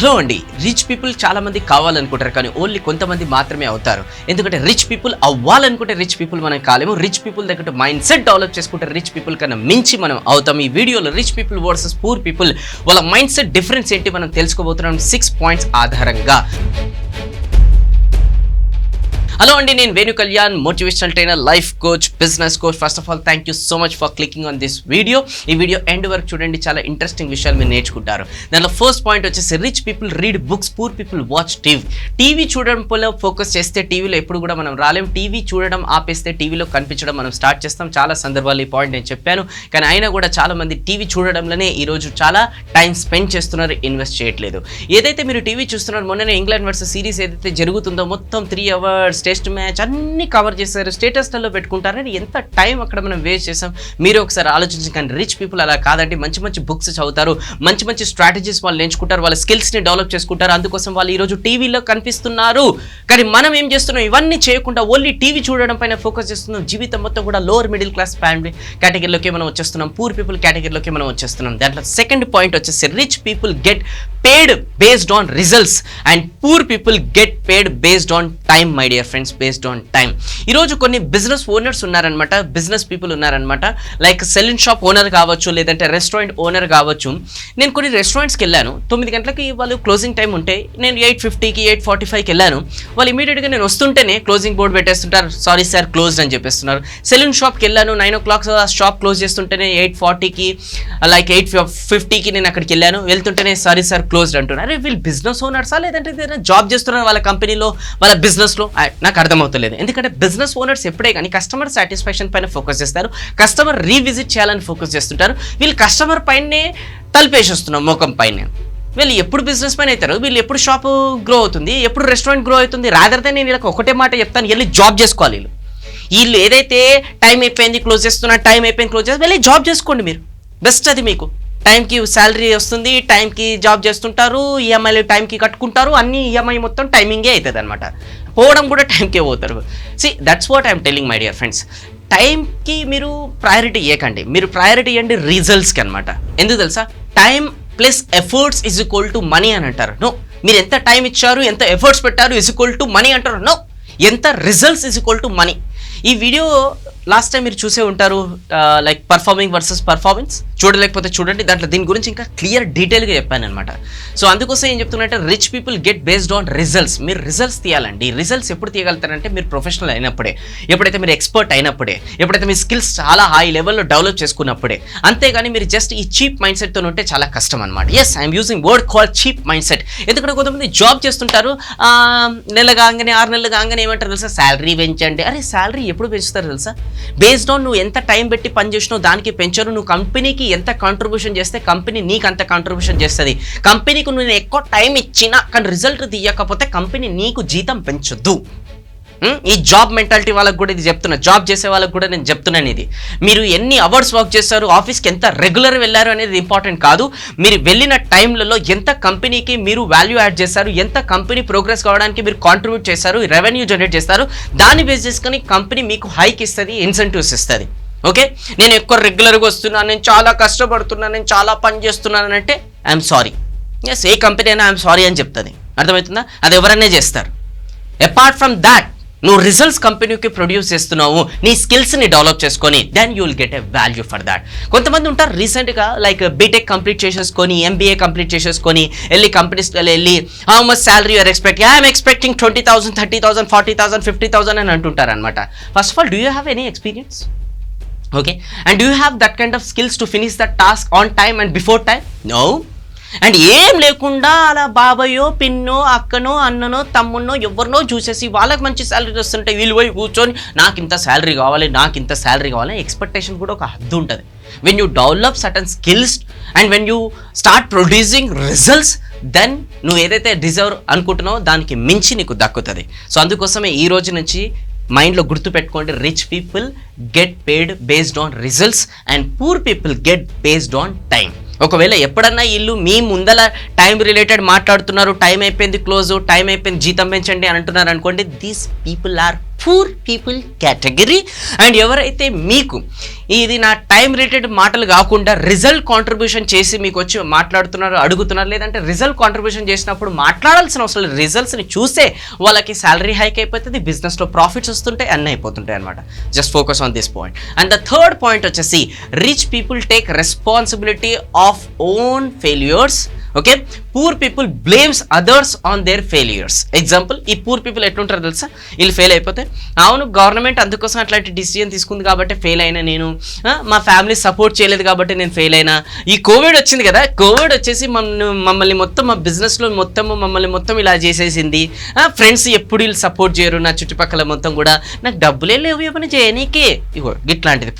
Hello అండి. Rich people చాలా మంది కావాలనుకుంటారు కానీ ఓన్లీ కొంతమంది మాత్రమే అవుతారు. ఎందుకంటే రిచ్ పీపుల్ అవ్వాలనుకుంటే రిచ్ పీపుల్ మనం కాలేము. రిచ్ పీపుల్ దగ్గర మైండ్ సెట్ డెవలప్ చేసుకుంటే రిచ్ పీపుల్ కన్నా మించి మనం అవుతాం. ఈ వీడియోలో rich people versus poor people వాళ్ళ మైండ్ సెట్ డిఫరెన్స్ ఏంటి మనం తెలుసుకోబోతున్నాం. సిక్స్ పాయింట్స్ ఆధారంగా. హలో అండి నేను Venu Kalyan motivational trainer life coach business coach first of all thank you so much for clicking on this video ఈ video end వరకు చూడండి. చాలా ఇంట్రెస్టింగ్ విషయాలు మీరు నేర్చుకుంటారు. దానిలో ఫస్ట్ పాయింట్ వచ్చేసి rich people read books poor people watch TV TV చూడడం పోలో ఫోకస్ చేస్తే టీవీలో ఎప్పుడు కూడా మనం రాలేం. టీవీ చూడడం ఆపేస్తే టీవీలో కనిపించడం మనం స్టార్ట్ చేస్తాం. చాలా సందర్భాలు ఈ పాయింట్ నేను చెప్పాను. కానీ అయినా కూడా చాలా మంది టీవీ చూడడంలోనే ఈరోజు చాలా టైం స్పెండ్ చేస్తున్నారు ఇన్వెస్ట్ చేయట్లేదు. ఏదైతే మీరు టీవీ చూస్తున్నారు మొన్ననే ఇంగ్లాండ్ వర్సెస్ సిరీస్ ఏదైతే జరుగుతుందో మొత్తం త్రీ అవర్స్ టెస్ట్ మ్యాచ్ అన్ని కవర్ చేశారు స్టేటస్లలో పెట్టుకుంటారని ఎంత టైం అక్కడ మనం వేస్ట్ చేసాం మీరు ఒకసారి ఆలోచించి కానీ రిచ్ పీపుల్ అలా కాదండి. మంచి మంచి బుక్స్ చదువుతారు. మంచి మంచి స్ట్రాటజీస్ వాళ్ళు నేర్చుకుంటారు. వాళ్ళ స్కిల్స్ని డెవలప్ చేసుకుంటారు. అందుకోసం వాళ్ళు ఈరోజు టీవీలో కనిపిస్తున్నారు. కానీ మనం ఏం చేస్తున్నాం? ఇవన్నీ చేయకుండా ఓన్లీ టీవీ చూడడం పైన ఫోకస్ చేస్తున్నాం. జీవితం మొత్తం కూడా లోవర్ మిడిల్ క్లాస్ ఫ్యామిలీ కేటగిరీలోకి మనం వచ్చేస్తున్నాం. పూర్ పీపుల్ కేటగిరీలోకి మనం వచ్చేస్తున్నాం. దాంట్లో సెకండ్ పాయింట్ వచ్చేసి rich people get paid based on results and poor people get paid based on time my dear friends based on time ఈరోజు కొన్ని బిజినెస్ ఓనర్స్ ఉన్నారనమాట బిజినెస్ పీపుల్ ఉన్నారనమాట లైక్ సెలూన్ షాప్ ఓనర్ కావచ్చు లేదంటే restaurant owner కావచ్చు. నేను కొన్ని రెస్టారెంట్స్కి వెళ్ళాను. తొమ్మిది గంటలకి వాళ్ళు క్లోజింగ్ టైం ఉంటే నేను ఎయిట్ ఫిఫ్టీకి ఎయిట్ ఫార్టీ ఫైవ్కి వెళ్ళాను. వాళ్ళు ఇమీడియట్గా నేను వస్తుంటేనే క్లోజింగ్ బోర్డు పెట్టేస్తుంటారు. సారీ సార్ క్లోజ్డ్ అని చెప్పేస్తున్నారు. సెలూన్ షాప్కి వెళ్ళాను. Nine o'clock shop close చేస్తుంటేనే ఎయిట్ ఫార్టీకి లైక్ ఎయిట్ ఫిఫ్టీకి నేను అక్కడికి వెళ్ళాను. వెళ్తుంటేనే సారీ సార్ క్లోజ్డ్ అంటున్నారు. అరే వీళ్ళు బిజినెస్ ఓనర్సా లేదంటే ఏదైనా జాబ్ చేస్తున్నారు వాళ్ళ కంపెనీలో వాళ్ళ బిజినెస్లో నాకు అర్థమవుతలేదు. ఎందుకంటే బిజినెస్ ఓనర్స్ ఎప్పుడే కానీ కస్టమర్ సాటిస్ఫాక్షన్ పైన ఫోకస్ చేస్తారు. కస్టమర్ రీవిజిట్ చేయాలని ఫోకస్ చేస్తుంటారు. వీళ్ళు కస్టమర్ పైనే తలిపేసేస్తున్నాం ముఖం పైన. వీళ్ళు ఎప్పుడు బిజినెస్ పైన అవుతారు? వీళ్ళు ఎప్పుడు షాప్ గ్రో అవుతుంది? ఎప్పుడు రెస్టారెంట్ గ్రో అవుతుంది? రాదర్ నేను వీళ్ళకి ఒకటే మాట చెప్తాను వెళ్ళి జాబ్ చేసుకోవాలి వీళ్ళు. వీళ్ళు ఏదైతే టైం అయిపోయింది క్లోజ్ చేస్తున్నా టైం అయిపోయింది క్లోజ్ చేస్తే వెళ్ళి జాబ్ చేసుకోండి మీరు. బెస్ట్ అది మీకు. టైంకి శాలరీ వస్తుంది టైంకి జాబ్ చేస్తుంటారు ఈఎంఐలు టైంకి కట్టుకుంటారు అన్ని ఈఎంఐ మొత్తం టైమింగే అవుతుంది అనమాట పోవడం కూడా టైంకే పోతారు. See that's what I'm telling my dear friends టైంకి మీరు ప్రయారిటీ ఇవ్వకండి మీరు ప్రయారిటీ ఇవ్వండి రిజల్ట్స్కి అనమాట ఎందుకు తెలుసా? Time plus efforts is equal to money అని అంటారు. నో మీరు ఎంత టైం ఇచ్చారు ఎంత ఎఫర్ట్స్ పెట్టారు ఇజ్ ఈక్వల్ టు మనీ అంటారు. నో ఎంత results is equal to money ఈ వీడియో లాస్ట్ టైం మీరు చూసే ఉంటారు లైక్ పర్ఫార్మింగ్ వర్సెస్ పర్ఫార్మెన్స్ చూడలేకపోతే చూడండి. దాంట్లో దీని గురించి ఇంకా క్లియర్ డీటెయిల్గా చెప్పాను అనమాట సో అందుకోసం ఏం చెప్తున్నట్టే rich people get based on results. మీరు రిజల్ట్స్ తీయాలండి. రిజల్ట్స్ ఎప్పుడు తీయగలుగుతారంటే మీరు ప్రొఫెషనల్ అయినప్పుడే. ఎప్పుడైతే మీరు ఎక్స్పర్ట్ అయినప్పుడే. ఎప్పుడైతే మీ స్కిల్స్ చాలా హై లెవెల్లో డెవలప్ చేసుకున్నప్పుడే. అంతేగాని మీరు జస్ట్ ఈ చీప్ మైండ్ సెట్తో ఉంటే చాలా కష్టం అనమాట yes I'm using word call cheap mindset ఎందుకంటే కొంతమంది జాబ్ చేస్తుంటారు నెల కాగానే ఆరు నెలలు కాగానే ఏమంటారు తెలుసా? శాలరీ పెంచండి. అరే శాలరీ ఎప్పుడు పెంచుతారు తెలుసా? బేస్డ్ ఆన్ నువ్వు ఎంత టైం పెట్టి పని చేసినావు దానికి పెంచరు. నువ్వు కంపెనీకి ఎంత కాంట్రిబ్యూషన్ చేస్తే కంపెనీ నీకు అంత కాంట్రిబ్యూషన్ చేస్తుంది. కంపెనీకి నేను ఎక్కువ టైం ఇచ్చినా కానీ రిజల్ట్ తీయకపోతే కంపెనీ నీకు జీతం పెంచొద్దు. ఈ జాబ్ మెంటాలిటీ వాళ్ళకి కూడా ఇది చెప్తున్నా. జాబ్ చేసే వాళ్ళకి కూడా నేను చెప్తున్నాను ఇది. మీరు ఎన్ని అవర్స్ వర్క్ చేస్తారు ఆఫీస్కి ఎంత రెగ్యులర్ వెళ్ళారు అనేది ఇంపార్టెంట్ కాదు. మీరు వెళ్ళిన టైంలలో ఎంత కంపెనీకి మీరు వాల్యూ యాడ్ చేస్తారు ఎంత కంపెనీ ప్రోగ్రెస్ కావడానికి మీరు కాంట్రిబ్యూట్ చేస్తారు రెవెన్యూ జనరేట్ చేస్తారు దాన్ని బేస్ చేసుకొని కంపెనీ మీకు హైక్ ఇస్తుంది ఇన్సెంటివ్స్ ఇస్తుంది. ఓకే? నేను ఎక్కువ రెగ్యులర్గా వస్తున్నాను నేను చాలా కష్టపడుతున్నాను నేను చాలా పని చేస్తున్నాను అంటే ఐఎమ్ సారీ ఎస్ ఏ కంపెనీ అయినా ఐఎమ్ సారీ అని చెప్తుంది. అర్థమవుతుందా? అది ఎవరన్నా చేస్తారు. అపార్ట్ ఫ్రమ్ దాట్ నువ్వు రిజల్ట్స్ కంపెనీకి ప్రొడ్యూస్ చేస్తున్నావు నీ స్కిల్స్ని డెవలప్ చేసుకొని then you will get a value for that కొంతమంది ఉంటారు రీసెంట్గా లైక్ బీటెక్ కంప్లీట్ చేసేసుకొని ఎంబీఏ కంప్లీట్ చేసేసుకొని వెళ్ళి కంపెనీస్ వెళ్ళి how much salary are expect I'm expecting twenty thousand thirty thousand forty thousand fifty thousand అని అంటుంటారు అనమాట first of all do you have any experience okay and do have that kind of skills to finish that task on time and before time no and ఏం లేకుండా అలా బాబాయో పిన్నో అక్కనో అన్ననో తమ్మున్నో ఎవరినో చూసేసి వాళ్ళకి మంచి శాలరీ వస్తుంటే వీళ్ళు పోయి కూర్చొని నాకు ఇంత శాలరీ కావాలి నాకు ఇంత శాలరీ కావాలి ఎక్స్పెక్టేషన్ కూడా ఒక హద్దు ఉంటుంది. When you develop certain skills and when you start producing results then నువ్వు ఏదైతే డిజర్వ్ అనుకుంటున్నావో దానికి మించి నీకు దక్కుతుంది. సో అందుకోసమే ఈ రోజు నుంచి మైండ్లో గుర్తుపెట్టుకోండి rich people get paid based on results and poor people get based on time ఒకవేళ ఎప్పుడన్నా వీళ్ళు మీ ముందల టైం రిలేటెడ్ మాట్లాడుతున్నారు టైం అయిపోయింది క్లోజ్ టైం అయిపోయింది జీతం పెంచండి అని అంటున్నారు అనుకోండి these people are poor people category and ఎవరైతే మీకు ఇది నా టైం రిలేటెడ్ మాటలు కాకుండా రిజల్ట్ కాంట్రిబ్యూషన్ చేసి మీకు వచ్చి మాట్లాడుతున్నారు అడుగుతున్నారు లేదంటే రిజల్ట్ కాంట్రిబ్యూషన్ చేసినప్పుడు మాట్లాడాల్సిన అవసరం రిజల్ట్స్ని చూసే వాళ్ళకి శాలరీ హైక్ అయిపోతుంది బిజినెస్లో ప్రాఫిట్స్ వస్తుంటాయి అన్నీ అయిపోతుంటాయి అనమాట just focus on this point and the third point వచ్చేసి rich people take responsibility of own failures okay poor people blames others on their failures example ఈ పూర్ పీపుల్ ఎట్లుంటారో తెలుసా? వీళ్ళు ఫెయిల్ అయిపోతే అవును గవర్నమెంట్ అందుకోసం అట్లాంటి డిసిజన్ తీసుకుంది కాబట్టి ఫెయిల్ అయినా నేను మా ఫ్యామిలీ సపోర్ట్ చేయలేదు కాబట్టి నేను ఫెయిల్ అయినా. ఈ కోవిడ్ వచ్చింది కదా? కోవిడ్ వచ్చేసి మమ్మల్ని మమ్మల్ని మొత్తం మా బిజినెస్లో మొత్తం మమ్మల్ని మొత్తం ఇలా చేసేసింది. ఫ్రెండ్స్ ఎప్పుడు వీళ్ళు సపోర్ట్ చేయరు నా చుట్టుపక్కల మొత్తం కూడా. నాకు డబ్బులే లేవు ఏమైనా చేయనీకే. ఇగో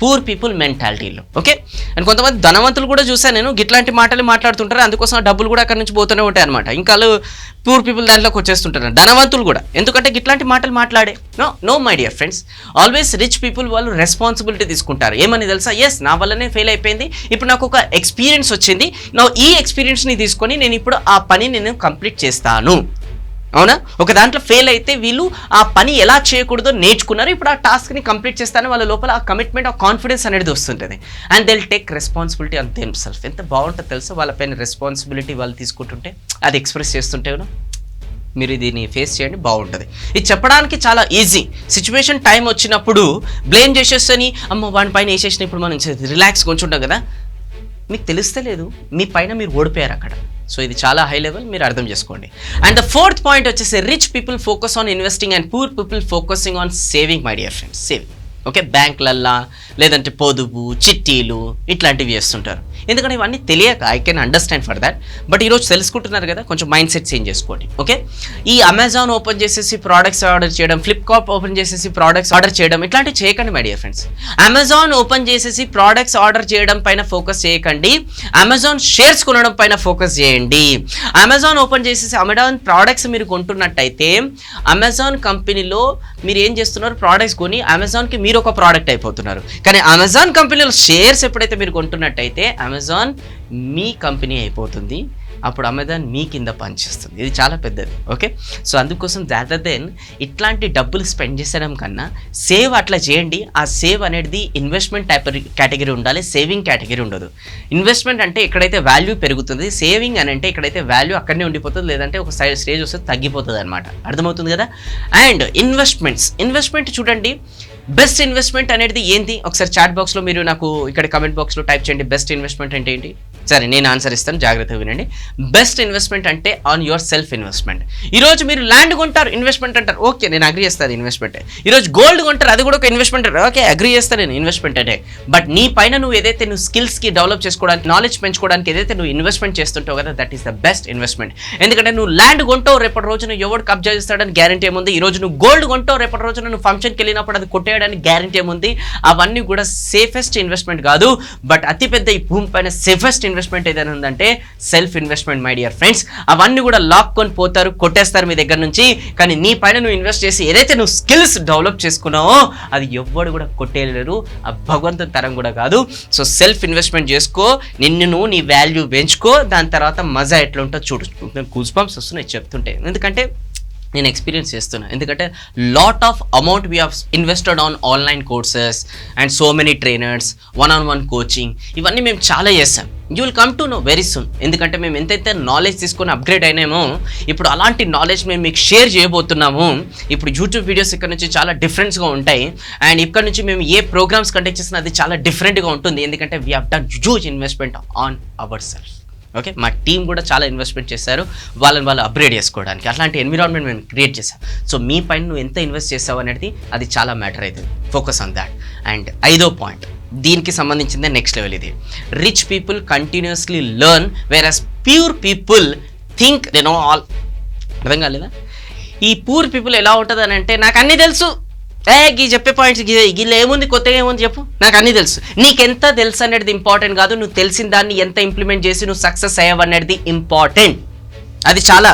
పూర్ పీపుల్ మెంటాలిటీలో ఓకే అండ్ కొంతమంది ధనవంతులు కూడా చూసాను నేను గిట్లాంటి మాటలు మాట్లాడుతుంటారు అందుకోసం డబ్బు డబ్బులు కూడా అక్కడ నుంచి పోతూనే ఉంటాయి అనమాట ఇంకా వాళ్ళు పూర్ పీపుల్ దాంట్లోకి వచ్చేస్తుంటారు ధనవంతులు కూడా. ఎందుకంటే ఇట్లాంటి మాటలు మాట్లాడే. No no my dear friends always rich people వాళ్ళు రెస్పాన్సిబిలిటీ తీసుకుంటారు. ఏమని తెలుసా? ఎస్ నా వల్లనే ఫెయిల్ అయిపోయింది. ఇప్పుడు నాకు ఒక ఎక్స్పీరియన్స్ వచ్చింది. నా ఈ ఎక్స్పీరియన్స్ని తీసుకొని నేను ఇప్పుడు ఆ పని నేను కంప్లీట్ చేస్తాను. అవునా? ఒక దాంట్లో ఫెయిల్ అయితే వీళ్ళు ఆ పని ఎలా చేయకూడదో నేర్చుకున్నారు. ఇప్పుడు ఆ టాస్క్ని కంప్లీట్ చేస్తాను వాళ్ళ లోపల ఆ కమిట్మెంట్ ఆ కాన్ఫిడెన్స్ అనేది వస్తుంటుంది. And they'll take responsibility on them self ఎంత బాగుంటుందో తెలుసో? వాళ్ళ పైన రెస్పాన్సిబిలిటీ వాళ్ళు తీసుకుంటుంటే అది ఎక్స్ప్రెస్ చేస్తుంటే కూడా మీరు దీన్ని ఫేస్ చేయండి బాగుంటుంది. ఇది చెప్పడానికి చాలా ఈజీ సిచ్యువేషన్ టైం వచ్చినప్పుడు బ్లేమ్ చేసేస్తని అమ్మ వాడి పైన వేసేసిన ఇప్పుడు మనం రిలాక్స్ కొంచెం ఉంటాం కదా. మీకు తెలిస్తే లేదు మీ పైన మీరు ఓడిపోయారు అక్కడ. సో ఇది చాలా హై లెవెల్ మీరు అర్థం చేసుకోండి. అండ్ ద ఫోర్త్ పాయింట్ వచ్చేసి rich people focus on investing and poor people focusing on saving my dear friends saving okay బ్యాంకులల్లా లేదంటే పొదుపు చిట్టీలు ఇట్లాంటివి చేస్తుంటారు. ఎందుకంటే ఇవన్నీ తెలియక I can understand for that but ఈరోజు తెలుసుకుంటున్నారు కదా కొంచెం మైండ్ సెట్ చేంజ్ చేసుకోండి ఓకే ఈ అమెజాన్ ఓపెన్ చేసేసి ప్రోడక్ట్స్ ఆర్డర్ చేయడం ఫ్లిప్కార్ట్ ఓపెన్ చేసేసి ప్రోడక్ట్స్ ఆర్డర్ చేయడం ఇట్లాంటివి చేయకండి my dear friends Amazon open చేసేసి ప్రోడక్ట్స్ ఆర్డర్ చేయడం పైన ఫోకస్ చేయకండి. అమెజాన్ షేర్స్ కొనడం పైన ఫోకస్ చేయండి. అమెజాన్ ఓపెన్ చేసేసి అమెజాన్ ప్రోడక్ట్స్ మీరు కొంటున్నట్టయితే అమెజాన్ కంపెనీలో మీరు ఏం చేస్తున్నారు? ప్రోడక్ట్స్ కొని అమెజాన్కి మీరు ఒక ప్రోడక్ట్ అయిపోతున్నారు. కానీ అమెజాన్ కంపెనీలో షేర్స్ ఎప్పుడైతే మీరు కొంటున్నట్టయితే అమెజాన్ మీ కంపెనీ అయిపోతుంది. అప్పుడు అమెజాన్ మీ కింద పనిచేస్తుంది. ఇది చాలా పెద్దది. ఓకే? సో అందుకోసం దాదర్ దెన్ ఇట్లాంటి డబ్బులు స్పెండ్ చేసడం కన్నా సేవ్ అట్లా చేయండి. ఆ సేవ్ అనేది ఇన్వెస్ట్మెంట్ టైప్ కేటగిరీ ఉండాలి. సేవింగ్ కేటగిరీ ఉండదు. ఇన్వెస్ట్మెంట్ అంటే ఎక్కడైతే వాల్యూ పెరుగుతుంది సేవింగ్ అని అంటే ఎక్కడైతే వాల్యూ అక్కడనే ఉండిపోతుంది లేదంటే ఒక సైడ్ స్టేజ్ వస్తే తగ్గిపోతుంది అనమాట అర్థమవుతుంది కదా? And investments. ఇన్వెస్ట్మెంట్ చూడండి. బెస్ట్ ఇన్వెస్ట్మెంట్ అనేది ఏంటి ఒకసారి చాట్ బాక్స్లో మీరు నాకు ఇక్కడ కమెంట్ బాక్స్లో టైప్ చేయండి బెస్ట్ ఇన్వెస్ట్మెంట్ అంటే ఏంటి? సరే నేను ఆన్సర్ ఇస్తాను జాగ్రత్తగా వినండి. బెస్ట్ ఇన్వెస్ట్మెంట్ అంటే ఆన్ యువర్ సెల్ఫ్ ఇన్వెస్ట్మెంట్ ఈరోజు మీరు ల్యాండ్ కొంటారు ఇన్వెస్ట్మెంట్ అంటారు. ఓకే నేను అగ్రి చేస్తాను ఇన్వెస్ట్మెంట్ ఈరోజు గోల్డ్ కొంటారు అది కూడా ఒక ఇన్వెస్ట్మెంట్ ఓకే అగ్రి చేస్తాను నేను ఇన్వెస్ట్మెంట్ అంటే. బట్ నీ పైన నువ్వు ఏదైతే నువ్వు స్కిల్స్కి డెవలప్ చేసుకోవడానికి నాలెడ్జ్ పెంచుకోవడానికి ఏదైతే నువ్వు ఇన్వెస్ట్మెంట్ చేస్తుంటావు కదా that is the best investment ఎందుకంటే నువ్వు ల్యాండ్ కొంటావు రేపటి రోజున ఎవడు కబ్జా చేస్తాడని గ్యారంటీ ఏముంది? ఈ రోజు నువ్వు గోల్డ్ కొంటావు రేపటి రోజున నువ్వు ఫంక్షన్కి వెళ్ళినప్పుడు అది కొట్టే కొట్టేయడానికి గ్యారంటీ ఏముంది అవన్నీ కూడా సేఫెస్ట్ ఇన్వెస్ట్మెంట్ కాదు. బట్ అతిపెద్ద ఈ భూమి పైన సేఫెస్ట్ ఇన్వెస్ట్మెంట్ ఏదైనా ఉందంటే self investment my dear friends అవన్నీ కూడా లాక్కొని పోతారు కొట్టేస్తారు మీ దగ్గర నుంచి. కానీ నీ పైన నువ్వు ఇన్వెస్ట్ చేసి ఏదైతే నువ్వు స్కిల్స్ డెవలప్ చేసుకున్నావో అది ఎవ్వడు కూడా కొట్టేయలేరు. ఆ భగవంతుని తరం కూడా కాదు. సో సెల్ఫ్ ఇన్వెస్ట్మెంట్ చేసుకో నిన్ను నువ్వు నీ వాల్యూ పెంచుకో దాని తర్వాత మజా ఎట్లా ఉంటుందో చూడు. కూల్స్ పంప్స్ వస్తున్నాయి చెప్తుంటే. ఎందుకంటే నేను ఎక్స్పీరియన్స్ చేస్తున్నాను ఎందుకంటే lot of amount we have invested on online courses and so many trainers one on one coaching ఇవన్నీ మేము చాలా చేస్తాం. You will come to know very soon ఎందుకంటే మేము ఎంతైతే నాలెడ్జ్ తీసుకొని అప్గ్రేడ్ అయినామో ఇప్పుడు అలాంటి నాలెడ్జ్ మేము మీకు షేర్ చేయబోతున్నాము. ఇప్పుడు యూట్యూబ్ వీడియోస్ ఇక్కడ నుంచి చాలా డిఫరెంట్స్గా ఉంటాయి. అండ్ ఇక్కడ నుంచి మేము ఏ ప్రోగ్రామ్స్ కండక్ట్ చేసినా అది చాలా డిఫరెంట్గా ఉంటుంది. ఎందుకంటే we have done huge investment on our self okay మా టీం కూడా చాలా ఇన్వెస్ట్మెంట్ చేశారు. వాళ్ళని వాళ్ళు అప్గ్రేడ్ చేసుకోవడానికి. అట్లాంటి ఎన్విరాన్మెంట్ మేము క్రియేట్ చేసాం సో మీ పైన నువ్వు ఎంత ఇన్వెస్ట్ చేసావు అనేది అది చాలా మ్యాటర్ అవుతుంది. ఫోకస్ ఆన్ దాట్ అండ్ ఐదో పాయింట్ దీనికి సంబంధించిందే నెక్స్ట్ లెవెల్ ఇది. Rich people continuously learn whereas poor people think they know all అర్థం కాలేదా? ఈ పూర్ పీపుల్ ఎలా ఉంటుంది అని అంటే నాకు అన్నీ తెలుసు. ఏ గీ చెప్పే పాయింట్స్ గిల్ల ఏముంది కొత్తగా ఏముంది చెప్పు. నాకు అన్నీ తెలుసు. నీకెంత తెలుసు అనేది ఇంపార్టెంట్ కాదు. నువ్వు తెలిసిన దాన్ని ఎంత ఇంప్లిమెంట్ చేసి నువ్వు సక్సెస్ అయ్యావనేది ఇంపార్టెంట్ అది చాలా.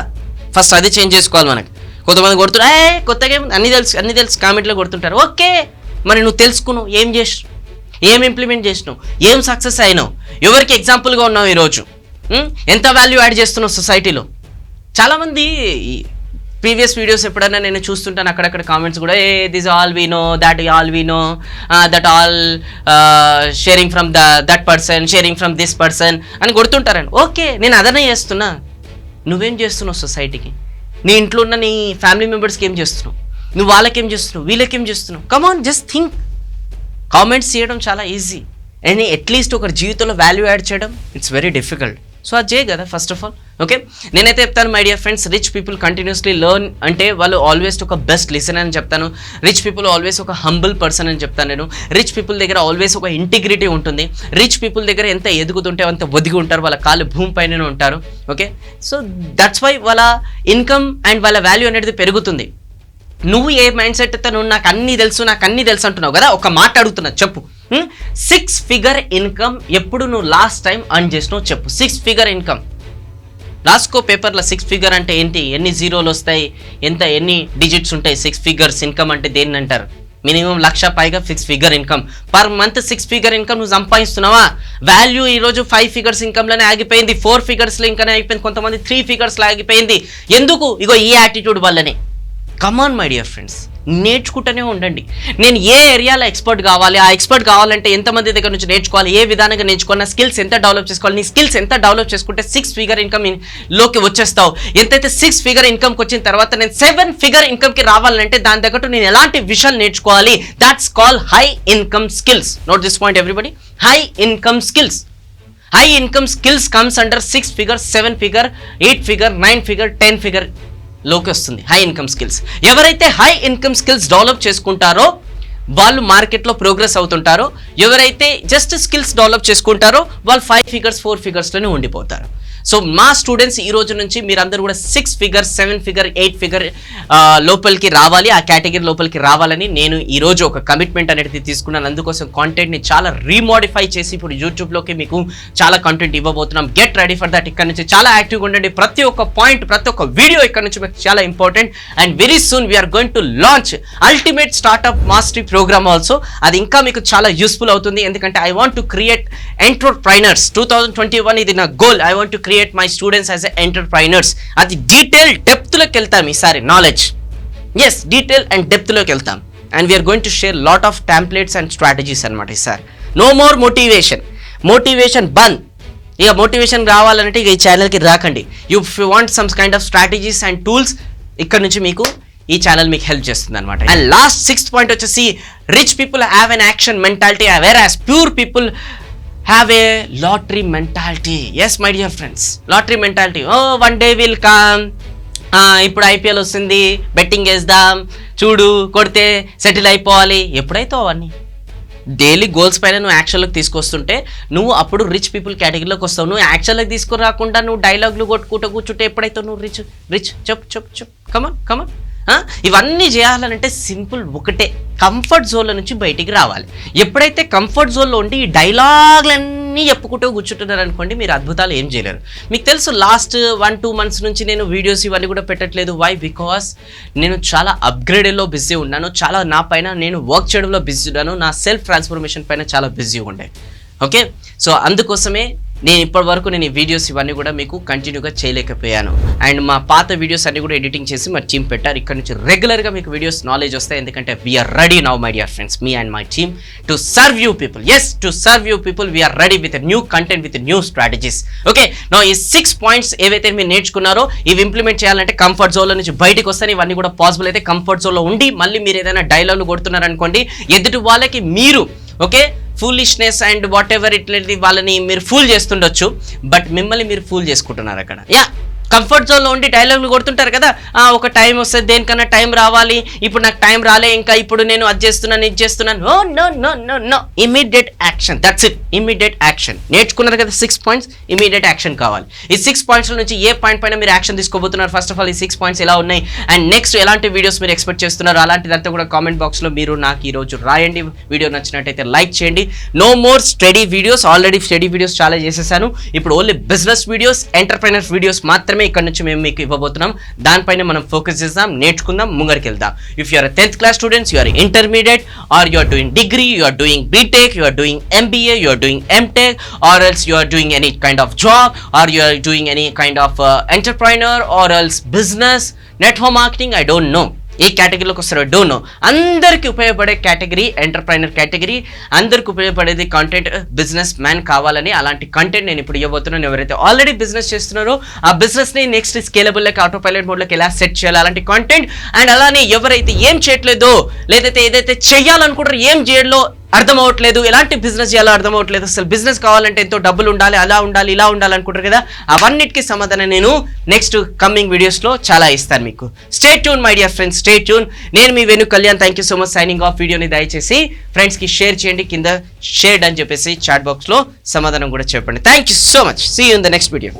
ఫస్ట్ అది చేంజ్ చేసుకోవాలి మనకి. కొంతమంది కొడుతున్నారు ఏ కొత్తగా ఏముంది? అన్నీ తెలుసు అన్నీ తెలుసు. కామెంట్లో కొడుతుంటారు. ఓకే. మరి నువ్వు తెలుసుకున్నావు. ఏం చేసినావు ఏం ఇంప్లిమెంట్ చేసినావు? ఏం సక్సెస్ అయినావు? ఎవరికి ఎగ్జాంపుల్గా ఉన్నావు ఈరోజు? ఎంత వాల్యూ యాడ్ చేస్తున్నావు సొసైటీలో చాలామంది ఈ ప్రీవియస్ వీడియోస్ ఎప్పుడైనా నేను చూస్తుంటాను అక్కడక్కడ కామెంట్స్ కూడా a this all we know that all we know that all sharing from the that person sharing from this person అని కొడుతుంటారని ఓకే నేను అదనే చేస్తున్నా. నువ్వేం చేస్తున్నావు సొసైటీకి నీ ఇంట్లో ఉన్న నీ ఫ్యామిలీ మెంబర్స్కి ఏం చేస్తున్నావు? నువ్వు వాళ్ళకేం చేస్తున్నావు? వీళ్ళకేం చేస్తున్నావు? కమాన్ జస్ట్ థింక్ కామెంట్స్ చేయడం చాలా ఈజీ అండ్ అట్లీస్ట్ ఒకరి జీవితంలో వాల్యూ యాడ్ చేయడం ఇట్స్ వెరీ డిఫికల్ట్ సో అది చేయ కదా ఫస్ట్ ఆఫ్ ఆల్ ఓకే నేనైతే చెప్తాను my dear friends rich people continuously learn అంటే వాళ్ళు ఆల్వేస్ ఒక బెస్ట్ లిసన్ అని చెప్తాను. రిచ్ పీపుల్ ఆల్వేస్ ఒక హంబుల్ పర్సన్ అని చెప్తాను నేను. రిచ్ పీపుల్ దగ్గర ఆల్వేస్ ఒక ఇంటిగ్రిటీ ఉంటుంది. రిచ్ పీపుల్ దగ్గర ఎంత ఎదుగుతుంటే అంత ఒదిగి ఉంటారు వాళ్ళ కాళ్ళు భూమి పైన ఉంటారు. ఓకే సో దట్స్ వై వాళ్ళ ఇన్కమ్ అండ్ వాళ్ళ వాల్యూ అనేది పెరుగుతుంది. నువ్వు ఏ మైండ్ సెట్ అయితే నువ్వు నాకు అన్ని తెలుసు నాకు అన్ని తెలుసు అంటున్నావు కదా ఒక మాట అడుగుతున్నా చెప్పు. సిక్స్ ఫిగర్ ఇన్కమ్ ఎప్పుడు నువ్వు లాస్ట్ టైం అర్న్ చేసినావు చెప్పు. సిక్స్ ఫిగర్ ఇన్కమ్ రాసుకో పేపర్లో సిక్స్ ఫిగర్ అంటే ఏంటి? ఎన్ని జీరోలు వస్తాయి? ఎంత ఎన్ని డిజిట్స్ ఉంటాయి? సిక్స్ ఫిగర్స్ ఇన్కమ్ అంటే దేన్ని అంటారు? మినిమం లక్ష పైగా six figure income per month six figure income నువ్వు సంపాదిస్తున్నావా? వాల్యూ ఈరోజు ఫైవ్ ఫిగర్స్ ఇన్కమ్లోనే ఆగిపోయింది. ఫోర్ ఫిగర్స్లో ఇంకానే ఆగిపోయింది. కొంతమంది త్రీ ఫిగర్స్లో ఆగిపోయింది. ఎందుకు? ఇగో ఈ యాటిట్యూడ్ వల్లనే. Come on my dear friends నేర్చుకుంటూనే ఉండండి. నేను ఏ ఏరియాలో ఎక్స్పర్ట్ కావాలి ఆ ఎక్స్పర్ట్ కావాలంటే ఎంతమంది దగ్గర నుంచి నేర్చుకోవాలి ఏ విధానంగా నేర్చుకోవాలి నా స్కిల్స్ ఎంత డెవలప్ చేసుకోవాలి నీ స్కిల్స్ ఎంత డెవలప్ చేసుకుంటే సిక్స్ ఫిగర్ ఇన్కమ్లోకి వచ్చేస్తావు. ఎంతైతే సిక్స్ ఫిగర్ ఇన్కమ్కి వచ్చిన తర్వాత నేను సెవెన్ ఫిగర్ ఇన్కమ్కి రావాలంటే దాని తగ్గట్టు నేను ఎలాంటి విషయాలు నేర్చుకోవాలి? That's call high income skills note this point everybody high income skills high income skills comes under six figure seven figure eight figure nine figure ten figure లోకి వస్తుంది. హై ఇన్కమ్ స్కిల్స్ ఎవరైతే హై ఇన్కమ్ స్కిల్స్ డెవలప్ చేసుకుంటారో వాళ్ళు మార్కెట్లో progress అవుతుంటారో. ఎవరైతే just skills develop చేసుకుంటారో వాళ్ళు five figures four ఫిగర్స్లోనే ఉండిపోతారు. సో మా స్టూడెంట్స్ ఈ రోజు నుంచి మీరందరూ కూడా six figure seven figure eight figure లోపలికి రావాలి ఆ కేటగిరీ లోపలికి రావాలని నేను ఈ రోజు ఒక కమిట్మెంట్ అనేది తీసుకున్నాను. అందుకోసం కాంటెంట్ని చాలా రీమోడిఫై చేసి ఇప్పుడు యూట్యూబ్లోకి మీకు చాలా కంటెంట్ ఇవ్వబోతున్నాం. గెట్ రెడీ ఫర్ దట్ ఇక్కడ నుంచి చాలా యాక్టివ్గా ఉండండి. ప్రతి ఒక్క పాయింట్ ప్రతి ఒక్క వీడియో ఇక్కడ నుంచి మీకు చాలా important and very soon we're going to launch ultimate startup mastery program also అది ఇంకా మీకు చాలా యూస్ఫుల్ అవుతుంది. ఎందుకంటే I want to create entrepreneurs two thousand twenty one ఇది నా goal I want to create my students as a entrepreneurs అది detail డెప్త్లోకి వెళ్తాం ఈసారి నాలెడ్జ్ ఎస్ డీటెయిల్ అండ్ డెప్త్లోకి వెళ్తాం. And we're going to share lot of templates and strategies అనమాట ఈసారి. నో మోర్ మోటివేషన్ మోటివేషన్ బంద్ ఇక మోటివేషన్ రావాలంటే ఇక ఈ ఛానల్కి రాకండి. You you want some kind of strategies and tools ఇక్కడ నుంచి మీకు ఈ ఛానల్ మీకు హెల్ప్ చేస్తుంది అనమాట అండ్ లాస్ట్ సిక్స్త్ పాయింట్ వచ్చేసి rich people have an action mentality whereas poor people have a lottery mentality yes my dear friends lottery mentality oh one day will come ఇప్పుడు IPL వస్తుంది. Betting వేద్దాం. చూడు కొడితే settle అయిపోవాలి. ఎప్పుడైతే అవన్నీ? Daily goals పైన నువ్వు యాక్షన్లోకి తీసుకొస్తుంటే నువ్వు అప్పుడు రిచ్ పీపుల్ కేటగిరీలోకి వస్తావు. నువ్వు యాక్షన్లోకి తీసుకురాకుండా నువ్వు డైలాగులు కొట్టుకుంటూ కూర్చుంటే ఎప్పుడైతే నువ్వు రిచ్ రిచ్ చెప్పు చెప్పు చెప్పు. కమన్ కమన్ ఇవన్నీ చేయాలంటే సింపుల్ ఒకటే. కంఫర్ట్ జోన్ల నుంచి బయటికి రావాలి. ఎప్పుడైతే కంఫర్ట్ జోన్లో ఉండి ఈ డైలాగ్లన్నీ చెప్పుకుంటూ కూర్చుంటున్నారు అనుకోండి మీరు అద్భుతాలు ఏం చేయలేరు. మీకు తెలుసు లాస్ట్ వన్ టూ మంత్స్ నుంచి నేను వీడియోస్ ఇవన్నీ కూడా పెట్టట్లేదు. వై బికాస్ నేను చాలా అప్గ్రేడెడ్లో బిజీ ఉన్నాను. చాలా నా పైన నేను వర్క్ చేయడంలో బిజీ ఉన్నాను. నా సెల్ఫ్ ట్రాన్స్ఫర్మేషన్ పైన చాలా బిజీ ఉండే. ఓకే సో అందుకోసమే నేను ఇప్పటి వరకు నేను ఈ వీడియోస్ ఇవన్నీ కూడా మీకు కంటిన్యూగా చేయలేకపోయాను. అండ్ మా పాత వీడియోస్ అన్ని కూడా ఎడిటింగ్ చేసి మా టీం పెట్టారు. ఇక్కడ నుంచి రెగ్యులర్గా మీకు వీడియోస్ నాలెడ్జ్ వస్తాయి. ఎందుకంటే we're ready now my dear friends me and my team to serve you people yes to serve you people we're ready with new content with new strategies okay no ఈ six points ఏవైతే మీరు నేర్చుకున్నారో ఇవి implement చేయాలంటే comfort జోన్లో నుంచి బయటకు వస్తాయి ఇవన్నీ కూడా పాసిబుల్ అయితే కంఫర్ట్ జోన్లో ఉండి మళ్ళీ మీరు ఏదైనా డైలాగులు కొడుతున్నారనుకోండి ఎదుటి వాళ్ళకి మీరు okay foolishness and whatever ఇట్లాంటి వాళ్ళని మీరు ఫూల్ చేస్తుండొచ్చు బట్ మిమ్మల్ని మీరు ఫూల్ చేసుకుంటున్నారు అక్కడ. యా కంఫర్ట్ జోన్లో ఉండి డైలాగులు కొడుతుంటారు కదా? ఒక టైం వస్తుంది దేనికన్నా టైం రావాలి. ఇప్పుడు నాకు టైం రాలే ఇంకా ఇప్పుడు నేను అది చేస్తున్నాను ఇది చేస్తున్నాను. No no no no no immediate action that's it immediate action నేర్చుకున్నారు కదా సిక్స్ పాయింట్స్ ఇమీడియట్ యాక్షన్ కావాలి. ఈ సిక్స్ పాయింట్స్ నుంచి ఏ పాయింట్ పైన మీరు యాక్షన్ తీసుకోబోతున్నారు? ఫస్ట్ ఆఫ్ ఆల్ ఈ సిక్స్ పాయింట్స్ ఎలా ఉన్నాయి? అండ్ నెక్స్ట్ ఎలాంటి వీడియోస్ మీరు ఎక్స్పెక్ట్ చేస్తున్నారు? అలాంటిదంతా కూడా కామెంట్ బాక్స్లో మీరు నాకు ఈ రోజు రాయండి. వీడియో నచ్చినట్టయితే లైక్ చేయండి. No more study videos already study videos చాలా చేసేసాను. ఇప్పుడు only business videos entrepreneurs videos మాత్రమే మాత్రమే ఇక్కడ నుంచి మేము మీకు ఇవ్వబోతున్నాం. దానిపైన మనం ఫోకస్ చేద్దాం నేర్చుకుందాం ముంగడికి వెళ్దాం if you're tenth class students you're intermediate or you're doing degree you're doing BTech you're doing MBA you're doing MTech or else you're doing any kind of job or you're doing any kind of entrepreneur or else business net home marketing I don't know ఏ కేటగిరీలోకి వస్తారో don't అందరికి అందరికీ ఉపయోగపడే category entrepreneur category అందరికి ఉపయోగపడేది content business man కావాలని అలాంటి content నేను ఇప్పుడు ఇవ్వబోతున్నాను. ఎవరైతే ఆల్రెడీ బిజినెస్ చేస్తున్నారో ఆ బిజినెస్ని నెక్స్ట్ స్కేలబుల్లోకి ఆటో పైలట్ మోడ్లోకి ఎలా సెట్ చేయాలి అలాంటి కంటెంట్ అండ్ అలానే ఎవరైతే ఏం చేయట్లేదో లేదైతే ఏదైతే చేయాలనుకుంటారో ఏం చేయడంలో అర్థం అవ్వట్లేదు ఎలాంటి బిజినెస్ చేయాలో అర్థం అవ్వట్లేదు అసలు బిజినెస్ కావాలంటే ఎంతో డబ్బులు ఉండాలి అలా ఉండాలి ఇలా ఉండాలి అనుకుంటారు కదా. అవన్నిటికీ సమాధానం నేను నెక్స్ట్ కమింగ్ వీడియోస్లో చాలా ఇస్తాను మీకు. Stay tune my dear friends stay tune నేను మీ Venu Kalyan thank you so much signing off వీడియోని దయచేసి ఫ్రెండ్స్కి షేర్ చేయండి కింద షేర్డ్ అని చెప్పేసి చాట్ బాక్స్లో సమాధానం కూడా చెప్పండి. Thank you so much see in the next video